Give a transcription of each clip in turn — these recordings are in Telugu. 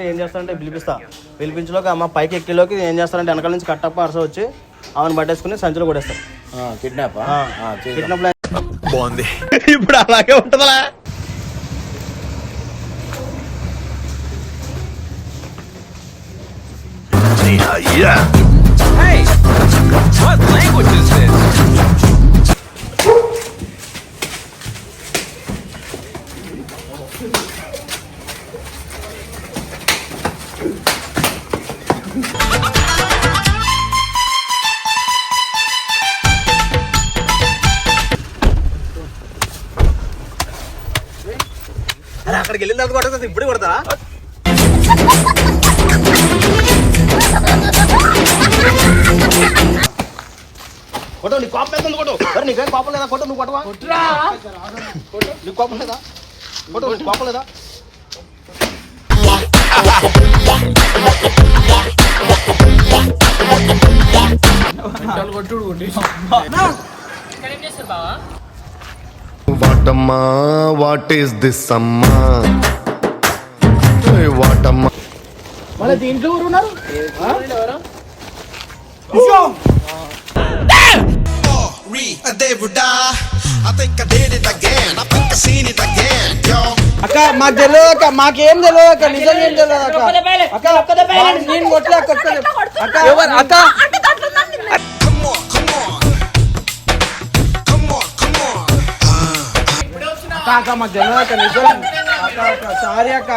కాబట్టి ఏం చేస్తానంటే పిలిపిస్తా. పిలిపించలోకి అమ్మ పైకి ఎక్కిలోకి ఏం చేస్తానంటే వెనకాల నుంచి కట్టప్ప అరస వచ్చి ఆమెను పట్టేసుకుని సంచిలో కొడేస్తారు కిడ్నాప్ కిడ్నాప్ బాగుంది. ఇప్పుడు అలాగే ఉంటుందా అరే కొట్టేస్తుంది ఇప్పుడు కొడతా కొట్టు నీ కోపం ఎంత కొట్టు? అరే నీకేం కోపం లేదా? కొట్టు నువ్వు కొట్టవా? నీకు కోపం లేదా? కొట్టు నీకు కోపం లేదా? వాటమ్మా వాట్ ఈస్ దిస్ అమ్మా? వాటమ్మా. మన దీంట్లో ఎవరు ఉన్నారు? అక్క మాకు తెలియదు అక్క మాకేం తెలియదు అక్క నిజంగా ఏం తెలియదు అక్క. అక్క మా- నేను కొట్టలే అక్క. అక్క ఎవరు? అక్క? అక్క అక్క మాకు తెలియదు అక్క నిజం సారీ అక్క.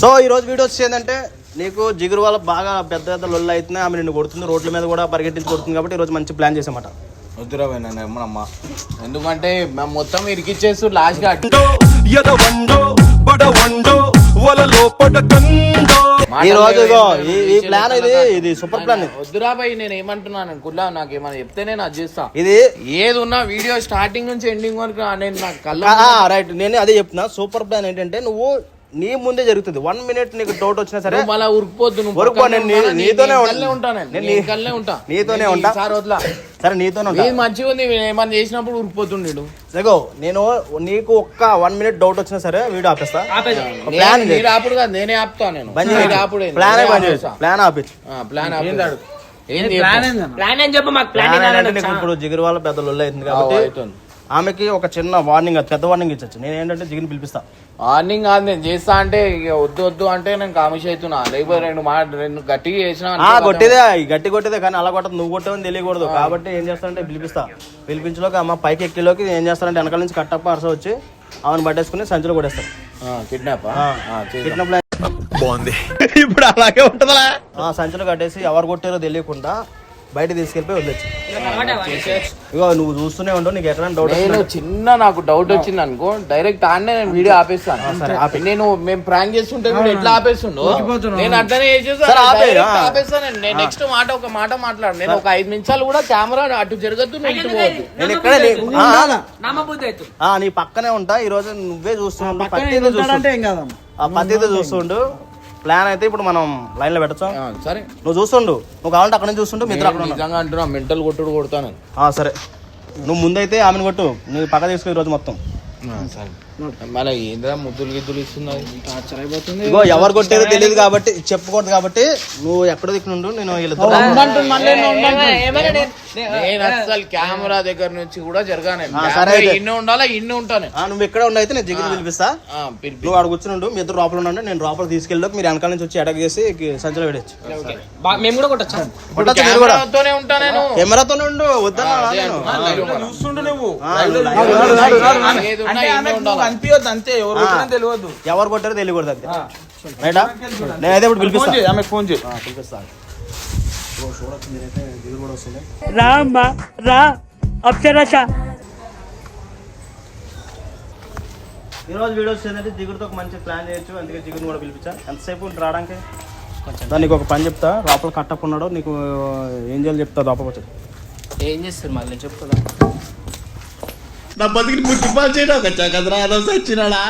సో ఈ రోజు వీడియో వచ్చి ఏంటంటే నీకు జిగురు వల్ల బాగా పెద్ద పెద్ద లొల్లు అవుతున్నాయి ఆమె నిన్ను కొడుతుంది రోడ్ల మీద కూడా పరిగెట్టించి కొడుతుంది కాబట్టి ఈ రోజు మంచి ప్లాన్ చేసామాట వద్దురా పోయినా ఏమనమ్మా ఎందుకంటే మేము మొత్తం ఇరికిచ్చేస్తూ ఈ రోజు ఇగో ఈ ఈ ప్లాన్ ఇది ఇది సూపర్ ప్లాన్ ఇది. వద్దురా భయ్ నేను ఏమంటున్నాను కుల్లా నాకు ఏమైనా చెప్తే నేను అది చేస్తా. ఇది ఏది ఉన్నా వీడియో స్టార్టింగ్ నుంచి ఎండింగ్ వరకు నేను నాకు కళ్ళ రైట్ నేను అదే చెప్తున్నా. సూపర్ ప్లాన్ ఏంటంటే నువ్వు నీ ముందే జరుగుతుంది. వన్ మినిట్ నీకు డౌట్ వచ్చినా సరే మళ్ళా ఉరికిపోద్దు నేను నీ- నీతోనే నీ ఉంటా. కళ్ళే ఉంటా నేను. ఉంటా. నీతోనే నేను ఉంటా. ఈసారి వదలా. సరే నీతోనే ఉంటా. మంచిగా ఉంది ఏమన్నా చేసినప్పుడు ఉరికిపోతుండేడు సగో నేను నీకు ఒక్క వన్ మినిట్ డౌట్ వచ్చినా సరే వీడియో ఆపేస్తా. నేను- ప్లాన్ మీరు ఆపుడు కాదు నేనే ఆపుతా నేను. బంద్ ఆపుడు? ప్లాన్. ప్లాన్ ఆపించు ఆ, ప్లాన్ ఆపు. ఏంది ప్లాన్ ఏం చెప్పు. మాకు ప్లాన్ ఇప్పుడు జిగురు వల్ల పెద్ద లొల్లు అవుతుంది ఆ, కాబట్టి అవుతుంది. ఆమెకి ఒక చిన్న వార్నింగ్ పెద్ద వార్నింగ్ ఇచ్చచ్చు. నేను ఏంటంటే జిగిని పిలిపిస్తా. మార్నింగ్ కాదు నేను చేస్తా అంటే ఇక వద్దు వద్దు అంటే నేను కామిష్ అవుతున్నా లేకపోతే రెండు మా రెండు గట్టిగా చేసిన ఆ కొట్టేదే ఈ గట్టి కొట్టేదే కానీ అలా కొట్టదు. నువ్వు కొట్టేవని తెలియకూడదు. కాబట్టి ఏం చేస్తానంటే పిలిపిస్తా. పిలిపించలోకి అమ్మ పైకి ఎక్కిలోకి ఏం చేస్తానంటే వెనకాల నుంచి కట్టప్ప అరస వచ్చి ఆమెను పట్టేసుకుని సంచిలో కొడేస్తారు కిడ్నాప్ కిడ్నాప్ బాగుంది. ఇప్పుడు అలాగే ఉంటుందా ఆ సంచిలో కట్టేసి ఎవరు కొట్టారో తెలియకుండా బయట తీసుకెళ్ళిపోయి వదిలేచ్చు. ఇగో నువ్వు చూస్తూనే ఉండవు నీకు ఎక్కడ డౌట్ నేను చిన్న నాకు డౌట్ వచ్చింది అనుకో డైరెక్ట్ ఆడనే నేను వీడియో ఆపేస్తాను. నేను మేము ప్రాంక్ చేస్తుంటే వీడు ఎట్లా ఆపేస్తుండో? నేను అట్లనే. ఆపేస్తాను నేను. నెక్స్ట్ మాట ఒక మాట మాట్లాడు. నేను ఒక ఐదు నిమిషాలు కూడా కెమెరా అటు జరగద్దు పోవద్దు. నేను ఇక్కడే నీ- ఆ, నమ్మబుద్ధి అవుతుంది. ఆ, నీ పక్కనే ఉంటా. ఈ రోజు నువ్వే చూస్తున్నావు. పక్కన పత్తి చూస్తుండు. ప్లాన్ అయితే ఇప్పుడు మనం లైన్లో పెట్టచ్చు సరే. నువ్వు చూస్తుండు. నువ్వు కావాలంటే అక్కడ నుంచి చూస్తుండు మిత్రులు అక్కడ. నిజంగా అంటున్నా మెంటల్ కొట్టుడు కొడతాను. సరే. నువ్వు ముందైతే ఆమెను కొట్టు. నువ్వు పక్క తీసుకో ఈరోజు మొత్తం. సరే. మళ్ళీ ఏంద్రా ముద్దులు గిద్దులు ఇగో ఎవరు కొట్టారో తెలియదు కాబట్టి చెప్పకూడదు కాబట్టి నువ్వు ఎక్కడ నేను మళ్ళీ నువ్వు ఉండంటుంది. నేను అసలు కెమెరా దగ్గర నుంచి కూడా జరగాను. ఇన్ని ఉండాలా ఇన్ని ఉంటాను. ఆ, నువ్వు ఎక్కడ ఉండి అయితే నేను జిగిరి పిలిపిస్తా. నువ్వు ఆడ కూర్చుని మీ ఇద్దరు లోపల ఉండండి నేను లోపల తీసుకెళ్ళి మీరు వెనకాల నుంచి వచ్చి అటాక్ చేసి కి- సంచిలో పెట్టచ్చు. మేము కూడా కొట్టచ్చా? ఉంటా నేను కెమెరాతోనే ఉండు నేను. లో. చూస్తుండు నువ్వు కనిపించొద్దు అంతే ఎవరు కొట్టినా తెలియదు ఎవరు కొట్టారో తెలియకూడదు అంతే. రైటా నేనైతే ఇప్పుడు పిలిపిస్తా. ఆమె ఫోన్ చేయి. ఆ, పిలిపిస్తా ఓ, చూడొచ్చు మీరైతే దిగులు కూడా వస్తుంది రా అప్సరస. ఈ రోజు వీడియోస్ ఏంటంటే జిగురుతో ఒక మంచి ప్లాన్ చేయొచ్చు. అందుకే జిగురు కూడా పిలిపించా. ఎంతసేపు ఉంటుంది రావడానికి? దానికి ఒక పని చెప్తా. లోపల కట్టప్ ఉన్నాడు. నీకు ఏం చేయాలి చెప్తా లోపల వచ్చి ఏం చేస్తారు మళ్ళీ? చెప్పుదా నా బతికి ముట్టిపాలు చేయడం ఒక చక్కదరా అదొక సచ్చినాడా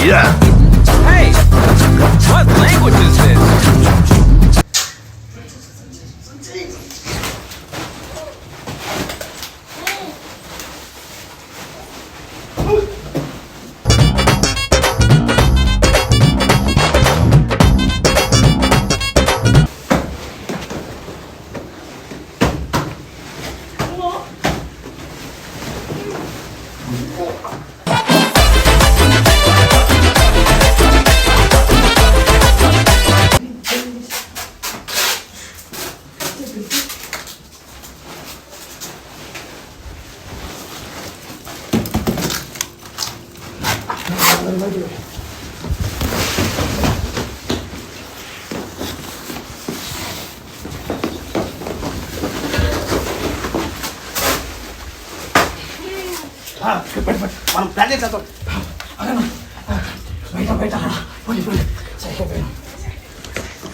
Yeah. Hey, what language is this? చెప్తా లోపలికి వెళ్ళిపో. మనం ప్లాన్ చేసేద్దాం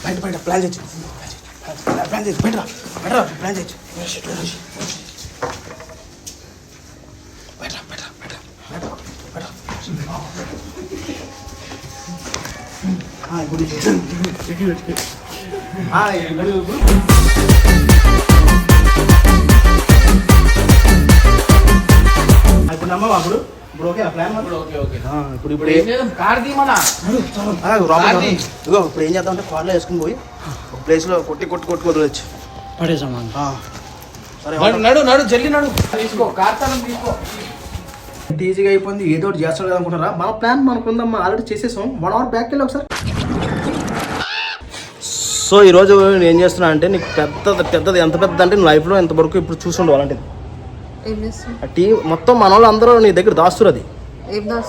బయట బయట ప్లాన్ చేయొచ్చు ప్లాన్ చేయొచ్చు బయట బయట ప్లాన్ చేయొచ్చు ఇప్పుడు నమ్మవా అప్పుడు? ఇప్పుడు ఓకే ప్లాన్ ఓకే ఓకే. ఇప్పుడు ఇప్పుడు ఏం చేద్దాం కార్ తీమనా ఆ, రాబర్ట్ అది. ఇదిగో ఇప్పుడు ఏం చేద్దాం అంటే కార్లో వేసుకుని పోయి ఒక ప్లేస్లో కొట్టి కొట్టి కొట్టి వదిలేచ్చు పడేసామా ఆ. సరే నడు నడు నడు జల్లి నడు. తీసుకో కార్ తీసుకో. ఇంత ఈజీగా అయిపోయింది. ఏదో ఒకటి చేస్తాడు కదా అనుకుంటారా మన ప్లాన్ మనకు ఉందమ్మా ఆల్రెడీ చేసేసాం. వన్ అవర్ బ్యాక్ వెళ్ళి ఒకసారి సో ఈరోజు నేను ఏం చేస్తున్నా అంటే నీకు పెద్దది పెద్దది ఎంత పెద్దది అంటే నీ లైఫ్లో ఎంతవరకు ఇప్పుడు చూసుండవు అలాంటిది. టీ మొత్తం మన వాళ్ళు అందరూ నీ దగ్గర దాస్తురు అది.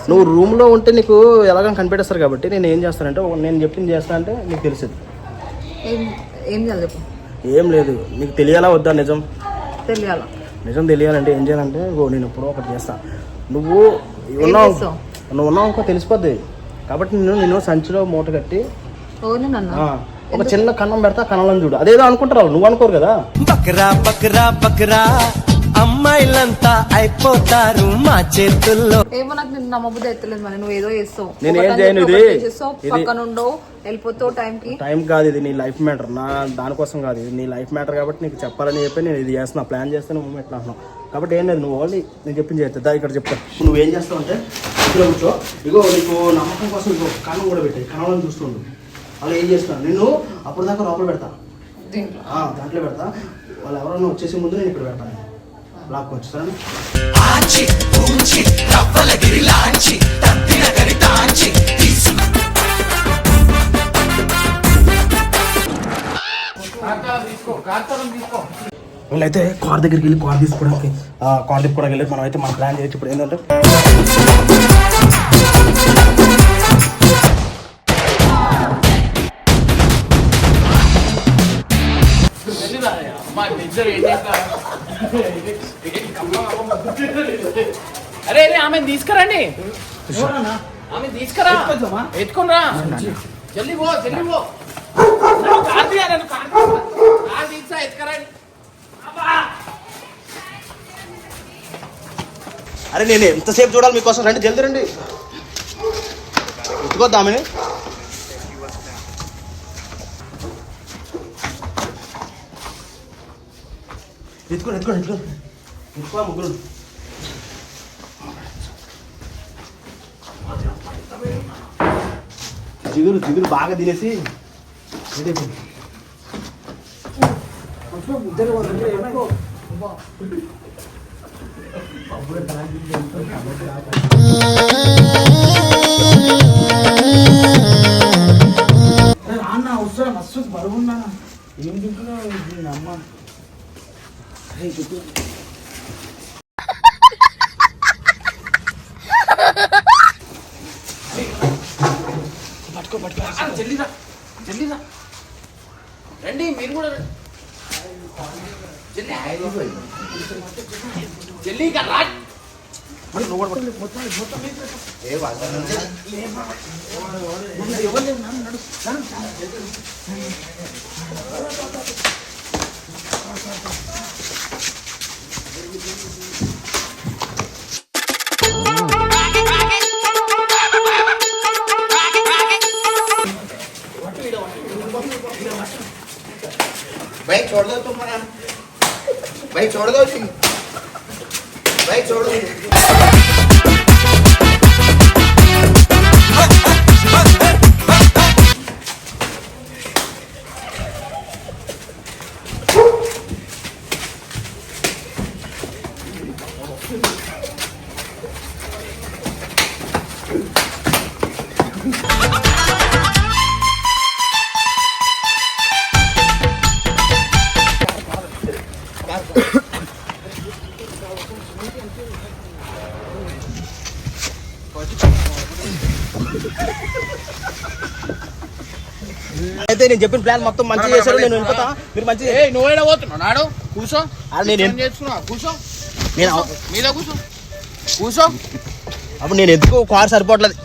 నువ్వు రూమ్లో ఉంటే నీకు ఎలాగని కనిపెట్టేస్తారు కాబట్టి నేను ఏం చేస్తానంటే నేను చెప్పింది చేస్తా అంటే నీకు తెలుస్తుంది ఏం లేదు నీకు తెలియాలా వద్దా నిజం? తెలియాలా? నిజం తెలియాలంటే ఏం చేయాలంటే నేను ఎప్పుడో ఒకటి చేస్తా. నువ్వు ఉన్నావు? నువ్వు ఉన్నావు ఇంకో తెలిసిపోద్ది. కాబట్టి నేను నేను సంచిలో మూట కట్టి ఒక చిన్న కన్నం పెడతా కన్నంలో చూడు. అదేదో అనుకుంటారు వాళ్ళు, నువ్వు అనుకోరు కదా? బకరా బకరా బకరా అమ్మాయిలంతా అయిపోతారు మా చేతుల్లో. ఏమో నాకు నిన్ను నమ్మబుద్ధి ఎత్తలేదు మరి నువ్వు ఏదో చేస్తావు. నేను ఏం చేయను ఇది. పక్కన ఉండవు వెళ్ళిపోతావు టైంకి. టైం కాదు ఇది నీ లైఫ్ మ్యాటర్. నా దానికోసం కాదు ఇది. నీ లైఫ్ మ్యాటర్ కాబట్టి నీకు చెప్పాలని చెప్పి నేను ఇది చేస్తున్నా. ప్లాన్ చేస్తే నువ్వు ఎట్లా అంటున్నావు. కాబట్టి ఏం లేదు నువ్వు ఓన్లీ నేను చెప్పింది చేస్తా ఇక్కడ చెప్తా. నువ్వేం చేస్తావు అంటే ఇక్కడ కూర్చో. ఇగో నీకు నమ్మకం కోసం ఇంకో కన్నం కూడా పెట్టాయి. కన్నంలో చూస్తుండు అలా ఏం చేస్తాను నిన్ను అప్పుడు దాకా లోపల పెడతా. దీంట్లో. ఆ, దాంట్లో పెడతా. వాళ్ళు ఎవరైనా వచ్చేసి ముందు నేను ఇక్కడ పెడతాను. లాక్ వచ్చి సరేనా? కార్ తరం తీసుకో కార్ తరం తీసుకో వీళ్ళైతే కార్ దగ్గరికి వెళ్ళి కార్ తీసుకోవడానికి కార్ తిప్పుకోవడానికి వెళ్ళి మనం అయితే మన ప్లాన్ చేయొచ్చు. ఇప్పుడు ఏంటంటే అరే అరే ఆమె తీసుకురండి ఆమె తీసుకురా ఎత్తుకొని రా జల్లి పో జల్లి పో కార్ తీయ, నన్ను కార్ కార్ తీసా ఎత్తుకరండి అరే నేను ఎంతసేపు చూడాలి మీకోసం. రండి జల్దీ రండి. ఎత్తుకోద్దామని ఎత్తుకోండి ఎత్తుకోండి ఎత్తుకోండి. ఎత్తుకో ముగ్గురు జిగురు జిగురు బాగా తినేసి అయిపోయింది. అన్న వస్తున్నా మస్తు బరువున్నా ఏం తింటున్నావు? దీని అమ్మ పట్టుకో పట్టుకో రా. జల్లి రండి మీరు కూడా రండి. జల్లి జల్లి ఇక నడు भाई छोड़ दो तुम्हारा भाई छोड़ दो तुम भाई छोड़ दो అయితే నేను చెప్పిన ప్లాన్ మొత్తం మంచిగా చేశారు నేను వెళ్ళిపోతా. మీరు మంచిగా ఏ నువ్వు ఏడ పోతున్నావు? నాడు కూర్చో అది నేను ఏం చేస్తున్నావు? కూర్చో నేను మీద కూర్చో కూర్చో అప్పుడు నేను ఎందుకు కార్ సరిపోవట్లేదు.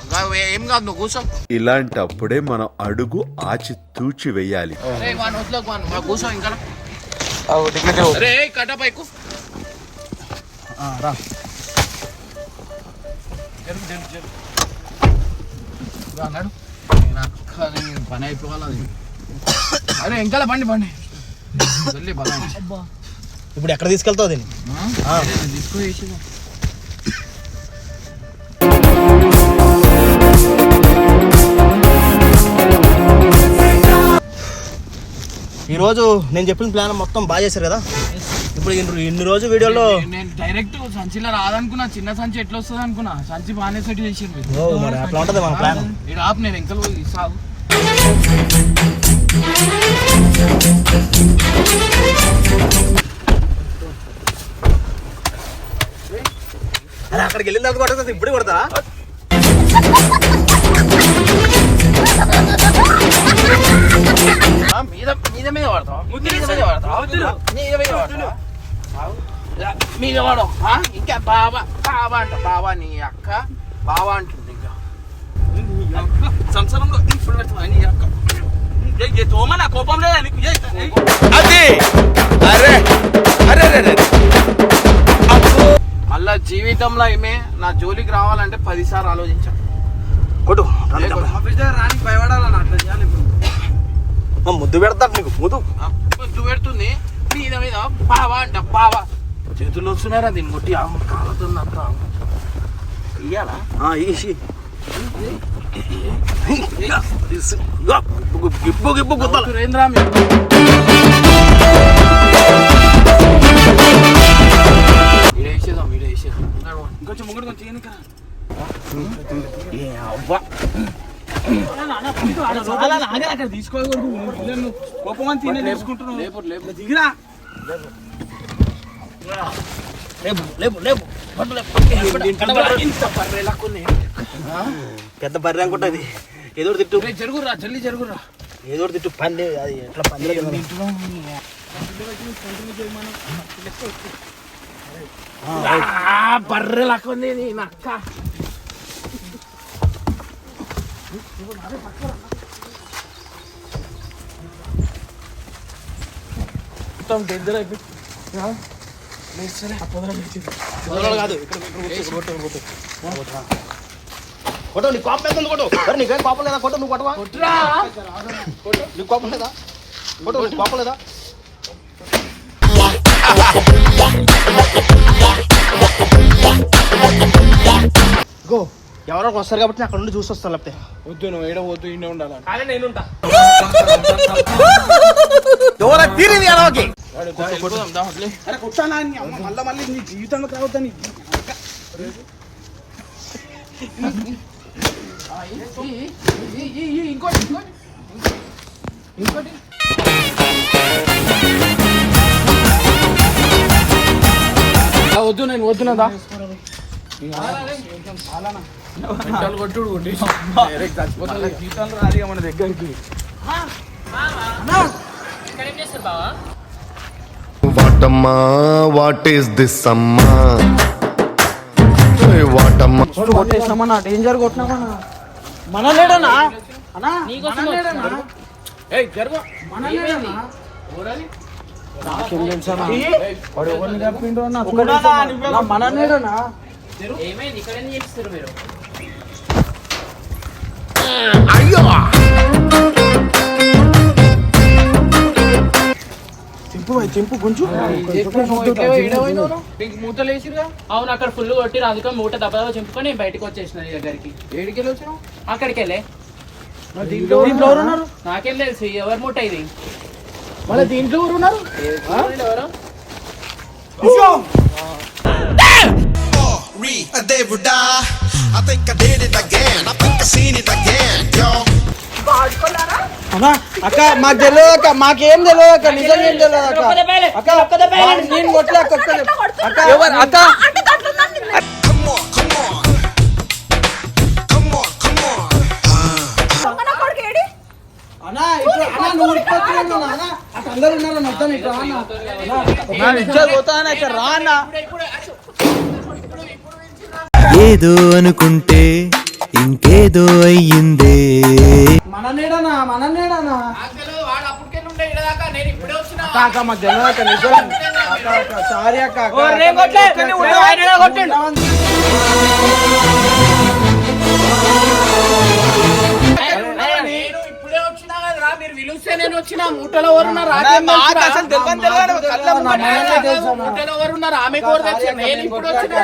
ఏం కాదు నువ్వు కూర్చో ఇలాంటప్పుడే మనం అడుగు ఆచి తూచి వెయ్యాలి కూర్చో ఇంకా. అరే కట్ట పైకు. రా. జరుగు జరుగు జరుగు. రా, నడు. నాకు అది పని అయిపోవాలి అది. అరే ఇంకా బండి బండి ఇప్పుడు ఎక్కడ తీసుకెళ్తావు దీన్ని? తీసుకో వేసి ఈ రోజు నేను చెప్పిన ప్లాన్ మొత్తం బాగా చేశారు కదా? ఇప్పుడు ఇన్ని రోజు వీడియోలో నేను డైరెక్ట్ సంచిలో రాదనుకున్నా చిన్న సంచి ఎట్లా వస్తుంది అనుకున్నా సంచి బాగానే సెట్ చేసింది ఓ మరి అట్లా ఉంటుంది మన ప్లాన్. ఇక్కడ ఆపు నేను పోయి సాగు అరే అక్కడికి వెళ్ళిన తర్వాత కొట్టదు ఇప్పుడు కొడతా మీద మీద మీద పడతావా మీద మీద పడతావా మీద మీద మీద ఆ? ఇంకా బాబా బాబా అంట బాబా నీ అక్క బాబా అంటుంది ఇంకా. సంసారంలో ఇప్పుడు పెడతావా నీ అక్క. నా కోపం లేదా నీకు అది అరే అరే అరే మళ్ళా జీవితంలో ఏమే నా జోలికి రావాలంటే పదిసార్లు ఆలోచించా. కొట్టు. రానికి భయపడాలని అట్లా చేయాలి ఇప్పుడు. ఆ, ముద్దు పెడతాడు నీకు ముద్దు. ముద్దు పెడుతుంది. మీద మీద బావా అంట బావా. చేతులు వస్తున్నారా దీన్ని కొట్టి? అంత ఇయ్యాలా. గిప్పు గిప్పు గిప్పు గుద్దాలి ముంగడు కొంచెం తీయను అక్కడ తీసుకోకూడదు తినే నేర్చుకుంటున్నావు దిగిరా లేపు. ఇంత పర్రెలకుంది పెద్ద బర్రె అనుకుంటుంది. ఏదో ఒకటి తిట్టు. జరుగురా జల్లి జరుగురా ఏదో తిట్టు. పంది అది ఎట్లా పంది బర్రెలకుంది నీ నక్క. మొత్తం డేంజర్ అయిపోయి కాదు. కొట్టు, కొట్టు, కొట్టు. కొట్టు నీ కోపం ఎంత కొట్టు? మరి నీకేం కోపం లేదా? కొట్టు నువ్వు కొట్టవా? కొట్టురా. నీకు కోపం లేదా? కొట్టు నీకు కోపం లేదా? ఎవరో ఒకరు వస్తారు కాబట్టి నేను అక్కడ నుండి చూసి వస్తాను లేకపోతే. వద్దు నువ్వు ఏడ వద్దు ఇండే ఉండాలి కానీ నేనుంటా తీరింది అలాగే వెళ్ళిపోదాం, దా, వదిలే. అరే కొట్టానా నీ అమ్మ? మళ్ళా మళ్ళీ నీ జీవితంలో ఇంకోటి ఇంకోటి ఇంకోటి వద్దు నేను వద్దునదా మెంటల్ కొట్టుడు కొట్టేసి డైరెక్ట్ చచ్చిపోతాడు. జీవితంలో రాదు మన దగ్గరికి. వాటమ్మా వాట్ ఈస్ దిస్ అమ్మా? వాటమ్మా. కొట్టేసినామన్నా డేంజర్ కొట్టినామన్నా మన లేడనా? అన్నా నీకోసం ఏయ్ జరుగు. మన ఊరది నాకేం తెలుసా వాడు ఎవరిని చెప్పిండో నాకు మన లేడనా? ఏమైంది? ఇక్కడ ఏం చేస్తారు మీరు? చింపు మూతలు వేసిరుగా అవును అక్కడ ఫుల్ కొట్టి అందుకని మూట దెబ్బ దెబ్బ చింపుకొని బయటకు వచ్చేసిన నీ దగ్గరికి. ఏడికి వెళ్ళి వచ్చినావు అక్కడికి వెళ్ళే నాకేం తెలుసు ఎవరి మూట ఇది? మళ్ళీ దీంట్లో ఎవరు ఉన్నారు? ఎవరు? దేవుడా I think I did it again. I think I seen it again, yo. అన్నా అక్క మాకు తెలియదు అక్క మాకేం తెలియదు అక్క నిజంగా ఏం తెలియదు అక్క. అక్క నేను కొట్టలే అక్క ఒక్క అక్క ఎవరు? అక్క Come on, come on. Come on, come on. అన్నా ఇట్లా అన్నా నువ్వు ఉరికొచ్చినావు అన్నా అన్నా? అక్కడ అందరూ ఉన్నారు మొత్తం ఇట్లా అన్న? నా ఇచ్చేది పోతానే ఇక్కడ రా అన్న. ఏదో అనుకుంటే ఇంకేదో అయ్యిందే మన నేడనా మన నేడనా ఆకలి వాడు అప్పటికెళ్ళి ఉండే ఈడ దాకా నేను ఇప్పుడే పిలిస్తే నేను వచ్చిన మూటలో ఎవరున్నారు? అసలు తెలియని తెలియదు, కళ్ళ ముంగట ఎవరున్నారు ఆమె కోరు తెలుసు నేను ఇప్పుడు వచ్చిన.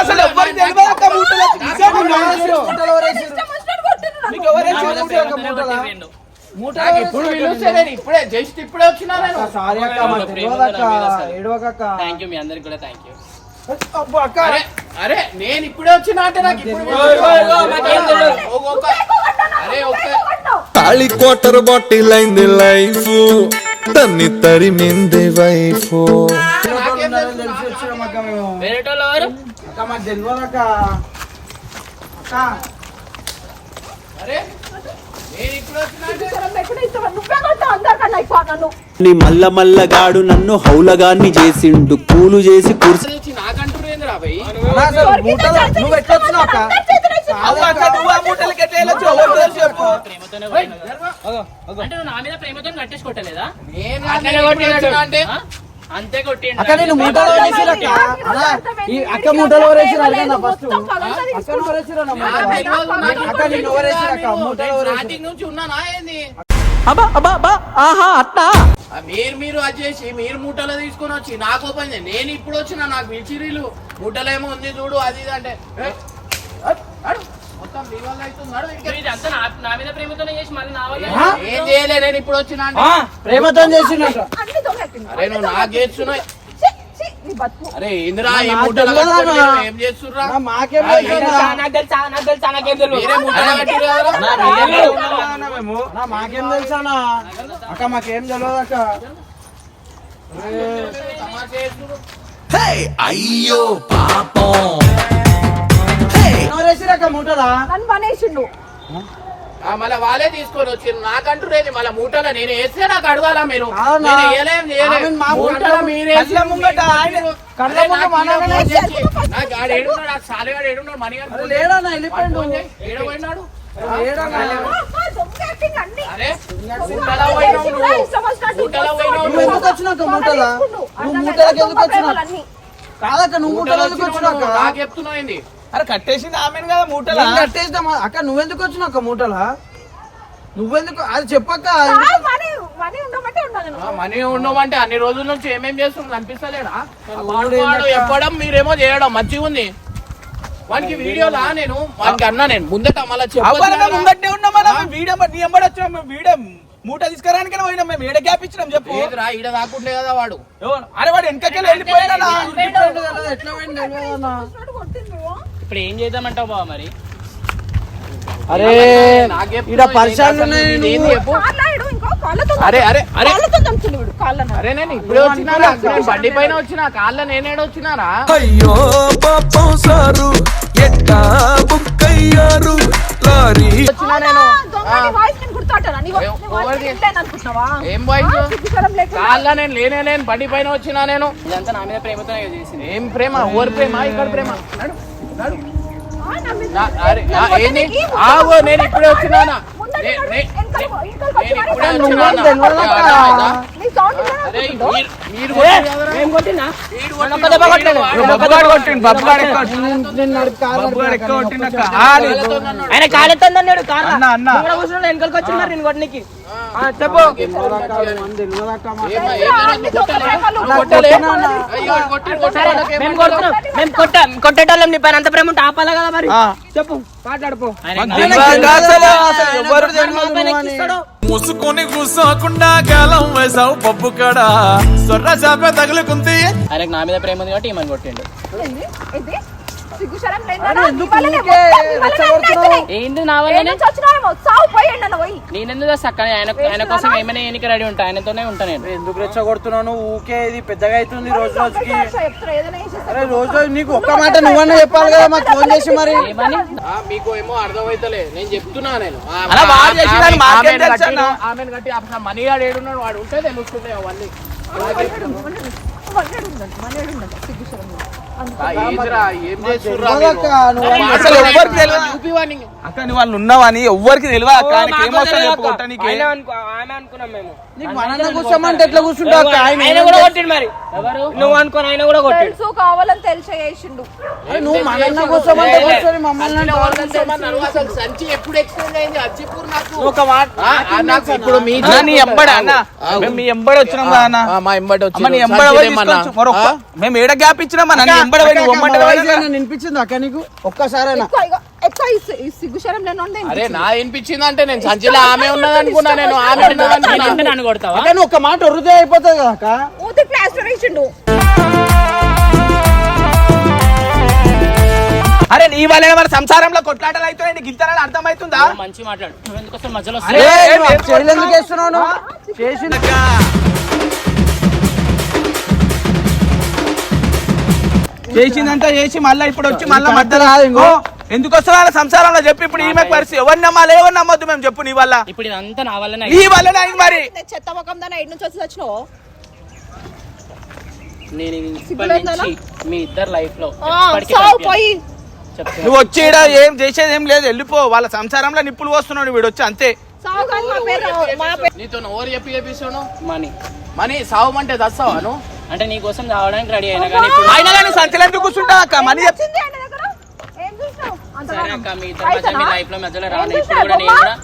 అసలు తెలియదు ఇప్పుడు జస్ట్ ఇప్పుడే వచ్చినా నేను. సారీ అక్క ఏడవక థ్యాంక్ యూ మీ అందరికి కూడా థ్యాంక్ యూ అరే అరే నేను ఇప్పుడే వచ్చినా అంటే నాకు తాళి క్వార్టర్ బాటిల్ అయింది లైఫ్. తన్ని తరిమింది వైఫ్. అక్క. అరే నీ మల్ల మల్లగాడు నన్ను హౌలగాన్ని చేసిండు కూలు చేసి కుర్చీ అసలు వచ్చి నాకంటూ ఏంది రా భయ్ అన్న, అసలు మూటలో నువ్వు ఎట్లా వచ్చినావు అక్క? కాదు అక్క నువ్వు ఆ మూటలకి ఎట్లా వెళ్ళొచ్చు ఎవరు తెలుసు చెప్పు. ప్రేమతోనే కొట్టినా. అంటే నువ్వు నా మీద ప్రేమతో కట్టేసి అంతే అక్క నేను మూటలో వేసిరు అక్క మూటలో వేసిరు ఫస్ట్. అక్క అక్క ఎవరేసిరు అబ్బా అబ్బా అబ్బా ఆహా మీరు మీరు అది చేసి మీరు మూటలో తీసుకొని వచ్చి నాకు ఓపెన్ చేయండి నేను ఇప్పుడు వచ్చిన నాకు పిలిచిరీలు మూటలో ఏమో ఉంది చూడు అది ఇది అంటే. ఏ, చేయలే నేను ఇప్పుడు వచ్చిన ప్రేమతో దొంగెట్టిండు. అరే నువ్వు నాకు చేస్తున్నావు. ఇందిరా ఈ? ఏం చేస్తుర్రా మాకేం మాకేం? అక్క మాకేం తెలియదు అక్క. అయ్యో పాపం. నన్ను పనేసిండు మళ్ళా వాళ్ళే తీసుకొని వచ్చిర్రు. నాకంటూ లేదు మళ్ళీ మూటలో నేను వేస్తే నాకు అడగాల మీరు? కాదక్క నువ్వు మూటలు ఎందుకు. అక్క నాకు చెప్తున్నావు అరే కట్టేసింది ఆమె కదా మూటలా? కట్టేద్దామా అక్క నువ్వెందుకు వచ్చినావు అక్క మూటలా? నువ్వెందుకు? అది చెప్పక్క. మనీ ఉండమంటే ఉండాలి ఆ, మనీ ఉండమంటే అన్ని రోజుల నుంచి ఏమేం చేస్తుంది అనిపిస్తలేడా చెప్పడం మీరేమో చేయడం మంచిగా ఉంది. వానికి వీడియోలా నేను? వానికి అన్నా నేను. ముందట మళ్ళీ ఉన్నాం వీడియో నీ ఎంబడి వచ్చినాం మేము వీడియో మూట తీసుకురానికి పోయినాం మేము ఏడ గ్యాప్ ఇచ్చినాం చెప్పు. లేదురా ఈడ దాక్కుంటే కదా వాడు? అరే వాడు వెనకకెళ్ళి వెళ్ళిపోయినా ఎట్లా పోయిండు? తెలియదన్నా. ఇప్పుడు ఏం చేద్దామంటావు బావ మరి? అరే నాకు చెప్తున్నావు ఈడ ఏంది పరిచయాలు అసలు ఉన్నాయి నీది ఏంది నువ్వు. చెప్పు. కాళ్ళాడు ఇంకో కాళ్ళతో అరే అరే అరే. అరే నేను ఇప్పుడే వచ్చినా నేను బండి పైన వచ్చిన? కాళ్ళ నేనేడు వచ్చినారా అయ్యో పాపం సారు. ఎట్టా బుక్ అయ్యారు లారీ. వచ్చినా నేను? ఏ- వాయిస్. కాళ్ళ నేను లేనే లేను బండి పైన వచ్చినా నేను? ఇదంతా నా మీద ప్రేమతోనే చేసింది. ఏం ప్రేమ? ఓవర్ ప్రేమ? ఇక్కడ ప్రేమ. నేను ఆగో ఇప్పుడే వచ్చినానా ఆయన కాలెత్తండి అన్నాడు. కార్ అన్న, అన్న. కూర్చున్నాడు వెనకాలకి వచ్చింది మరి నేను కొట్టనికి. చెప్పు. కొట్టేటోళ్ళం నీ పైన. అంత ప్రేమ ఉంటే ఆపాలి కదా మరి? చెప్పు మాట్లాడుకో. మూసుకొని కూసాకుండా గాలం వేసావు పప్పు కాడ. సొర్ర చాప తగులుకుంది. ఆయనకు నా మీద ప్రేమ ఉంది కాబట్టి ఈమెను కొట్టిండు. ఏంది? ఏంది? సిగ్గు శరం లేదా? అరే, నీ ఎందుకు వల్లనే ఊరికే మొత్తం నీ వల్లనే రెచ్చగొడుతున్నావు? అన్నీ అవుతున్నాయి. ఏంటి నా ఏ వల్లనే నుంచి వచ్చినావేమో? చావు పోయండి అన్న పోయి. ఆయన ఆయన కోసం ఏమైనా ఎన్నిక రెడీ ఉంటా ఆయనతోనే ఉంటా నేను ఎందుకు రెచ్చగొడుతున్నావు నువ్వు ఊకే ఇది పెద్దగా అవుతుంది రోజు రోజుకి. అరే రోజు రోజు నీకు ఒక్క మాట నువ్వన్నా చెప్పాలి కదా మాకు ఫోన్ చేసి మరి మీకు ఏమో అర్థమైతలే నేను చెప్తున్నా నేను ఆమెను కట్టి మనీ ఆడు ఏడున్నాడు వాడు ఉంటే తెలుస్తుండే అవన్నీ అసలు ఎవ్వరికి తెలియదు. చూపివాని అక్క నువ్వు వాళ్ళు ఉన్నావని ఎవ్వరికి తెలియదు అక్క? ఆయనకి ఏం అవసరం చెప్పు కొట్ట నీకు ఆయన అనుకో ఆమె అనుకున్నాం మేము. నీకు మనంగా కూర్చోమంటే ఎట్లా కూర్చుంటావు అక్క? ఆయన ఆయన కూడా కొట్టిండు మరి. ఎవరు? నువ్వు అనుకోని ఆయన కూడా కొట్టిండు. తెలుసు కావాలని తెలిసే చేసిండు. అరే నువ్వు మనంగా కూర్చోమంటే కూర్చొని మమ్మల్ని అసలు అంటావు. వాళ్ళని తెమ్మన్నారు. అసలు సంచి ఎప్పుడు ఎక్స్చేంజ్ అయింది? అజ్జిపూర్ నాకు. నువ్వు ఒక మాట. ఆ, ఆ, నాకు ఇప్పుడు మీ అన్న, నీ ఎంబడ అన్న. మేము మీ ఎంబడి వచ్చినాం అన్న. ఎంబడి నీ ఎంబడ మేము ఏడ గ్యాప్ ఇచ్చినాం అన్న? ఒమ్మంటే వినిపించింది అక్క నీకు? ఒక్కసారి అరే నా వినిపించింది అంటే నేను సంచిలో ఆమె ఉన్నది అనుకున్నా నేను ఆమె ఉన్నది అనుకున్నా. అంటే నన్ను కొడతావా? నువ్వు ఒక మాట వృధే అయిపోతుంది కదా అక్క? ఊతి ప్లాస్టర్ వేసిండు. అరే నీ వల్ల మన సంసారంలో కొట్లాటలు అవుతున్నాయి నీకు ఇంతనని అర్థమవుతుందా? మంచి మాట్లాడు. నువ్వు ఎందుకు అసలు మధ్యలో అరే చేసిందంతా చేసి మళ్ళీ ఇప్పుడు వచ్చి మళ్ళీ మధ్యలో ఇంకో ఎందుకు వస్తున్నా సంసారంలో చెప్పి? ఇప్పుడు ఈమె పరిస్థితి ఎవరు నమ్మాలి ఎవరు నమ్మొద్దు మేము చెప్పు నీ వల్ల. ఇప్పుడు ఇదంతా నా వల్లనే నీ వల్లనే అయింది మరి. చెత్త ముఖం దాని ఐదు నుంచి వచ్చి వచ్చినావు నేను ఇప్పటి సిగ్గులేదా? నుంచి మీ ఇద్దరు లైఫ్లో. పోయి. నువ్వు వచ్చి ఏం చేసేది ఏం లేదు వెళ్ళిపో. వాళ్ళ సంసారంలో నిప్పులు వస్తున్నాడు వీడు వచ్చి అంతే. నీతో ఎవరు చెప్పి చెప్పిస్తాను మనీ. మనీ సావమంటే దస్తావా నువ్వు? అంటే నీ కోసం రావడానికి రెడీ అయినా కానీ ఇప్పుడు అయినా కానీ సంచలు ఎందుకు కూర్చుంటావు అక్క? మనీ చెప్ వచ్చింది ఆయన దగ్గర? ఏం చూసినావు? సరే అక్క మీ ఇద్దరు మధ్య పైసలా? మీ లైఫ్లో మధ్యలో రాను ఇప్పుడు కూడా నేను? కూడా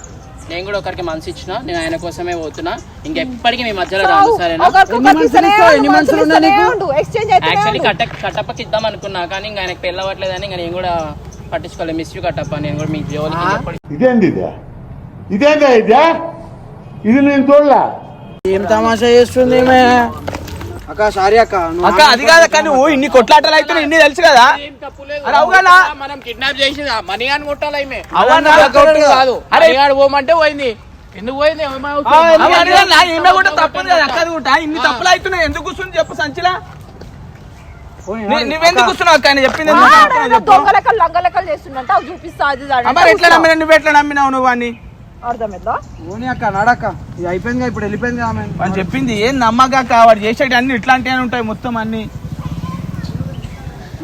నేను కూడా ఒకరికి మనసు ఇచ్చిన నేను ఆయన కోసమే పోతున్నా. ఇంకెప్పటికీ మీ మధ్యలో. రాను సరేనా? యాక్చువల్లీ. కట్ట కట్టప్పకి ఇద్దాం అనుకున్నా కానీ ఇంకా ఆయనకు పెళ్ళి అవ్వట్లేదని ఇంకా నేను కూడా పట్టించుకోలేదు మిస్ యూ కట్టప్ప నేను కూడా మీ జోలికి ఇదేంది ఇదే? ఇదేందా ఇదే? ఇది నేను చూడలే. ఏం తమాషా చేస్తుంది? అక్క సారీ అక్క అక్క అది కాదక్క నువ్వు ఇన్ని కొట్లాటలు అయితే ఇన్ని తెలుసు కదా? అరే అవునా? మనం కిడ్నాప్ చేసింది. ఆ మనీ అని కొట్టాలి కాదు. అరే. పోమంటే పోయింది. ఎందుకు పోయింది? ఈమె కూడా తప్పదు కదా అక్క అది కూడా. ఇన్ని తప్పులు అవుతున్నాయి ఎందుకు కూర్చుని చెప్పు సంచిలా? నువ్వెందుకు కూర్చున్నావు అక్క? ఆయన చెప్పింది ఆ, ఎందుకు ఆయన చెప్తున్నావు చెప్పు? దొంగ లెక్కలు లంగ లెక్కలు చేస్తుండంట అవి చూపిస్తా అది నువ్వు ఎట్లా నమ్మినావు నువ్వు అని అర్థమైందా? ఓని అక్క నాడక్క ఇది అయిపోయింది ఇప్పుడు వెళ్ళిపోయింది ఆమె. అని చెప్పింది. ఏం నమ్మక వాడు చేసేటి అన్ని ఇట్లాంటివి ఉంటాయి మొత్తం అన్ని.